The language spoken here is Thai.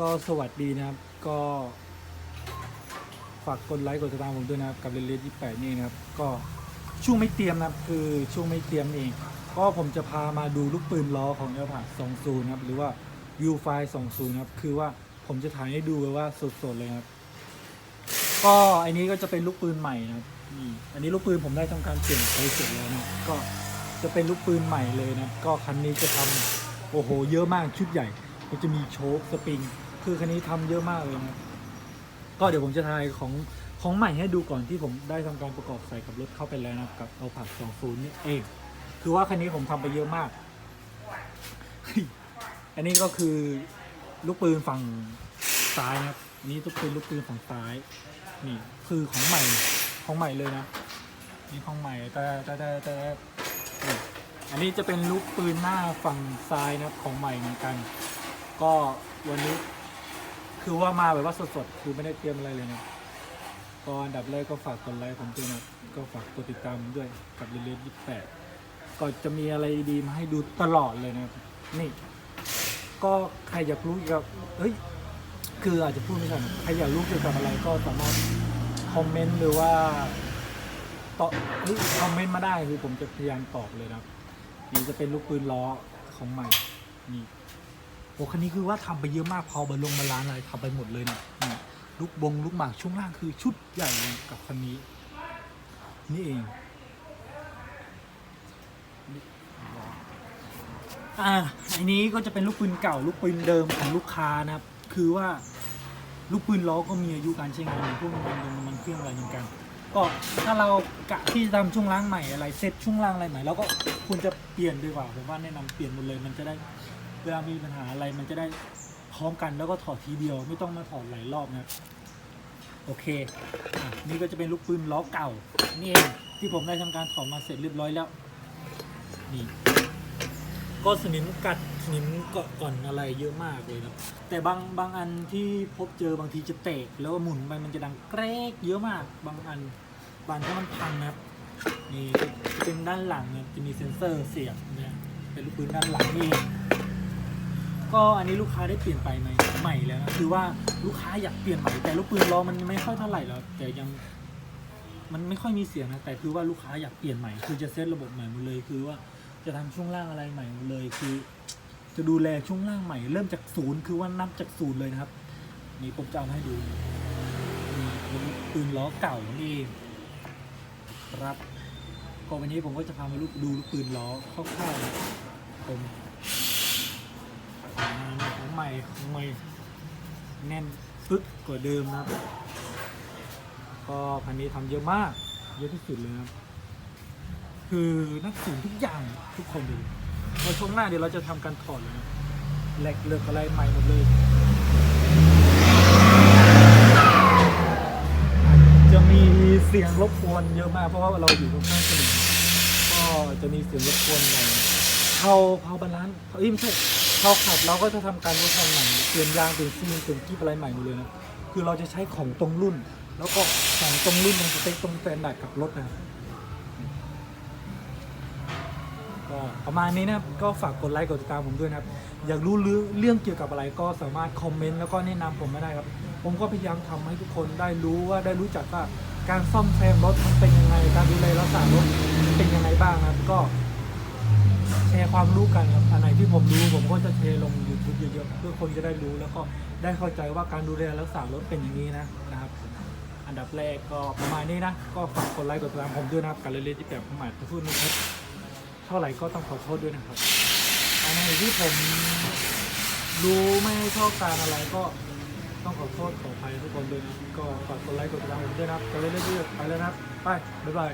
ก็สวัสดีนะครับ ก็ฝากกดไลค์กดติดตามผมด้วยนะครับ กับเรนเลสยี่แปดนี่นะครับ ก็ช่วงไม่เตรียมนะครับ คือช่วงไม่เตรียมเอง ก็ผมจะพามาดูลูกปืนล้อของเอลพา20นะครับ หรือว่า v i e w f i 20นะครับ คือว่าผมจะถ่ายให้ดูเลยว่าสดๆเลยครับ ก็อันนี้ก็จะเป็นลูกปืนใหม่นะครับนี่อันนี้ลูกปืนผมได้ทำการเปลี่ยนไปเสร็จแล้วนะก็จะเป็นลูกปืนใหม่เลยนะ ก็คันนี้จะทำโอ้โห เยอะมากชุดใหญ่ มันจะมีโชคสปริง คือคันนี้ทำเยอะมากเลยนะก็เดี๋ยวผมจะถ่ายของของใหม่ให้ดูก่อนที่ผมได้ทำการประกอบใส่กับรถเข้าไปแล้วนะกับเอาผัด20นี่เอง คือว่าคันนี้ผมทำไปเยอะมาก อันนี้ก็คือลูกปืนฝั่งซ้ายนะครับนี่ลูกปืนลูกปืนฝั่งซ้าย นี่คือของใหม่ของใหม่เลยนะนี่ของใหม่แต่แต่แต่แต่นี่อันนี้จะเป็นลูกปืนหน้าฝั่งซ้ายนะของใหม่เหมือนกัน ก็วันนี้คือว่ามาแบบว่าสดๆ คือไม่ได้เตรียมอะไรเลยนะก็อันดับแรกก็ฝากกดไลค์ผมด้วยนะ ก็ฝากกดติดตามด้วยกับเรเลสยี่แปดก็จะมีอะไรดีมาให้ดูตลอดเลยนะ นี่ ก็ใครอยากรู้เกี่ยวกับเฮ้ย คืออาจจะพูดไม่ใช่นใครอยากรู้เกี่ยวกับอะไรก็สามารถคอมเมนต์หรือว่าตอบเฮ้ยคอมเมนต์มาได้คือผมจะพยายามตอบเลยนะนี่จะเป็นลูกปืนล้อของใหม่นี่ โอ้คันนี้คือว่าทำไปเยอะมากพอมาลงมาร้านอะไรทำไปหมดเลยนะนี่ลูกบงลูกหมากช่วงล่างคือชุดใหญ่กับคันนี้ นี่เองอ่าอันนี้ก็จะเป็นลูกปืนเก่า ลูกปืนเดิมของลูกค้านะครับ คือว่าลูกปืนล้อก็มีอายุการใช้งานพวกมันมันมันเครื่องอะไรเหมือนกันก็ถ้าเรากะที่จะทำช่วงล่างใหม่อะไรเซ็ตช่วงล่างอะไรใหม่เราก็ควรจะเปลี่ยนดีกว่าผมว่าแนะนำเปลี่ยนหมดเลยมันจะได้ เวลามีปัญหาอะไรมันจะได้พร้อมกันแล้วก็ถอดทีเดียว ไม่ต้องมาถอดหลายรอบนะโอเคอะนี่ก็จะเป็นลูกปืนล้อเก่า นี่เองที่ผมได้ทำการถอดมาเสร็จเรียบร้อยแล้ว นี่ ก็สนิมกัดสนิมเกาะก่อนอะไรเยอะมากเลยนะแต่บางบางอันที่พบเจอบางทีจะเตกแล้วหมุนไปมันจะดังแกรกเยอะมาก บางอันบางถ้ามันพังนะครับนี่เป็นด้านหลังเนี่ยจะมีเซ็นเซอร์เสียบเนี่ยเป็นลูกปืนด้านหลังนี่ ก็อันนี้ลูกค้าได้เปลี่ยนไปไหมใหม่แล้วนะคือว่าลูกค้าอยากเปลี่ยนใหม่ แต่ลูกปืนล้อมันไม่ค่อยเท่าไหร่แล้วแต่ยังมันไม่ค่อยมีเสียงนะแต่คือว่าลูกค้าอยากเปลี่ยนใหม่ คือจะเซตระบบใหม่หมดเลย คือว่าจะทำช่วงล่างอะไรใหม่หมดเลย คือ จะดูแลช่วงล่างใหม่ เริ่มจากศูนย์คือว่านับจากศูนย์เลยนะครับ นี่ผมจะเอาให้ดูนี่เป็นปืนล้อเก่านี่ครับก็วันนี้ผมก็จะพามาลูกดูลูกปืนล้อคร่าวๆผม ใหม่ของใหม่แน่นปึ๊กกว่าเดิมนะครับ ก็พันนี้ทำเยอะมาก เยอะที่สุดเลยนะครับ คือนักสูงทุกอย่างทุกคนเลยพอช่วงหน้าเดี๋ยวเราจะทำการถอดเลยนะแหลกเลือกอะไรใหม่หมดเลยจะมีเสียงรบกวนเยอะมากเพราะว่าเราอยู่ตรงข้างถนนก็จะมีเสียงรบกวนหน่อยเผาเผาบาลานซ์เอ้ยไม่ใช่ เผาขับเราก็จะทำการทดสอบใหม่เปลี่ยนยางเปลี่ยนซีนเปลี่ยนกิ๊บอะไรใหม่หมดเลยนะคือเราจะใช้ของตรงรุ่น แล้วก็ของตรงรุ่นตรงสเปคตรงแตนดาร์ดกับรถนะก็ประมาณนี้นะครับก็ฝากกดไลค์กดติดตามผมด้วยนะครับ อยากรู้เรื่องเรื่องเกี่ยวกับอะไรก็สามารถคอมเมนต์แล้วก็แนะนำผมมาได้ครับ ผมก็พยายามทำให้ทุกคนได้รู้ว่าได้รู้จักว่าการซ่อมแซมรถมันเป็นยังไง การดูแลรักษารถเป็นยังไงบ้างนะครับก็ แชร์ความรู้กันครับอันไหนที่ผมรู้ผมก็จะแชร์ลง YouTube เยอะๆเพื่อคนจะได้รู้แล้วก็ได้เข้าใจว่าการดูแลรักษารถเป็นอย่างนี้นะนะครับ อันดับแรกก็ประมาณนี้นะ ก็ฝากกดไลค์กดติดตามผมด้วยนะครับการเล่นที่แบบผมอาจจะพูดนะครับเท่าไหร่ก็ต้องขอโทษด้วยนะครับอันไหนที่ผมรู้ไม่ชอบการอะไรก็ต้องขอโทษขออภัยทุกคนด้วยนะก็ฝากกดไลค์กดติดตามผมด้วยนะครับจะเล่นเรื่อยๆไปแล้วนะครับไปบ๊ายบาย